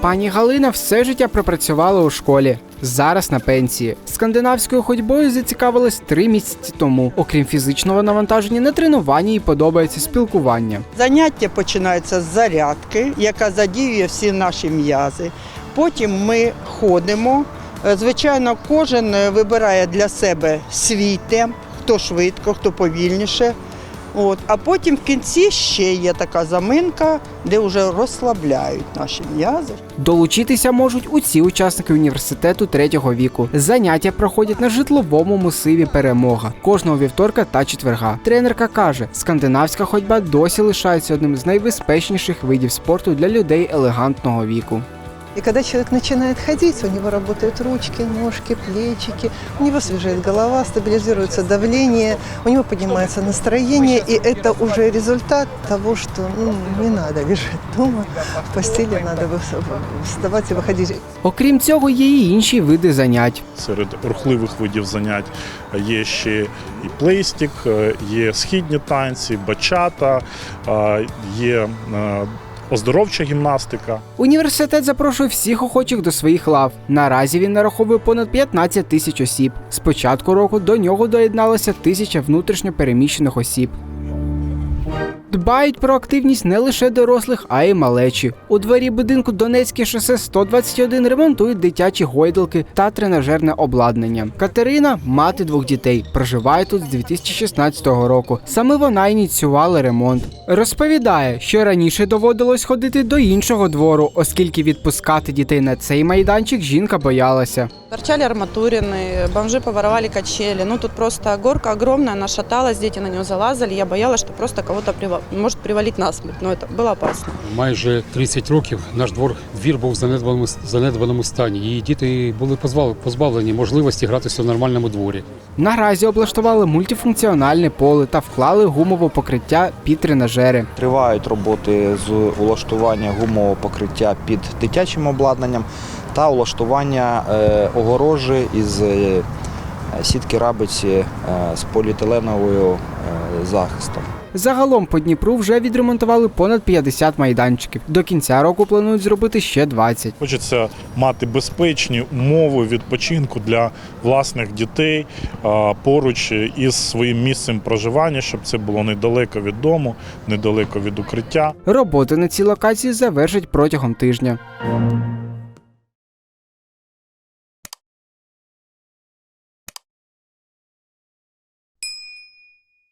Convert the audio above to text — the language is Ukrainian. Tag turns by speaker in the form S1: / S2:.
S1: Пані Галина все життя пропрацювала у школі. Зараз на пенсії. Скандинавською ходьбою зацікавилась три місяці тому. Окрім фізичного навантаження, на тренуванні їй подобається спілкування.
S2: Заняття починається з зарядки, яка задіює всі наші м'язи. Потім ми ходимо. Е, Звичайно, кожен е, вибирає для себе свій темп, хто швидко, хто повільніше. От. А потім в кінці ще є така заминка, де вже розслабляють наші м'язи.
S1: Долучитися можуть усі учасники університету третього віку. Заняття проходять на житловому масиві перемога кожного вівторка та четверга. Тренерка каже, скандинавська ходьба досі лишається одним з найбезпечніших видів спорту для людей елегантного віку.
S3: И когда человек начинает ходить, у него работают ручки, ножки, плечики, у него свежает голова, стабилизируется давление, у него поднимается настроение, и это уже результат того, что ну, не надо лежать дома, в постели надо выс- вставать и выходить.
S1: Окрім цього, є і інші види занять.
S4: Серед рухливих видів занять є ще і плейстик, е, є східні танці, бачата, е, є е, оздоровча гімнастика.
S1: Університет запрошує всіх охочих до своїх лав. Наразі він нараховує понад 15 тисяч осіб. З початку року до нього доєдналося тисяча внутрішньопереміщених осіб. Дбають про активність не лише дорослих, а й малечі. У дворі будинку Донецьке шосе 121 ремонтують дитячі гойдалки та тренажерне обладнання. Катерина мати двох дітей, проживає тут з 2016 року. Саме вона ініціювала ремонт. Розповідає, що раніше доводилось ходити до іншого двору, оскільки відпускати дітей на цей майданчик жінка боялася.
S5: Торчали арматурины, бомжи поворовали качели. Ну тут просто горка огромная, она шаталась, дети на нее залазали. Я боялась, что просто кого-то прива- может привалить насмерть. Но это было опасно.
S6: Майже 30 років наш двор двір був в занедбаному, занедбаному стані. І діти були позбавлені можливості гратися в нормальному дворі.
S1: Наразі облаштували мультифункціональне поле та вклали гумове покриття під тренажери.
S7: Тривають роботи з улаштування гумового покриття під дитячим обладнанням та улаштування е, огорожі із е, сітки рабиці е, з поліетиленовою захистом.
S1: Загалом по Дніпру вже відремонтували понад 50 майданчиків. До кінця року планують зробити ще 20.
S4: Хочеться мати безпечні умови відпочинку для власних дітей поруч із своїм місцем проживання, щоб це було недалеко від дому, недалеко від укриття.
S1: Роботи на цій локації завершать протягом тижня.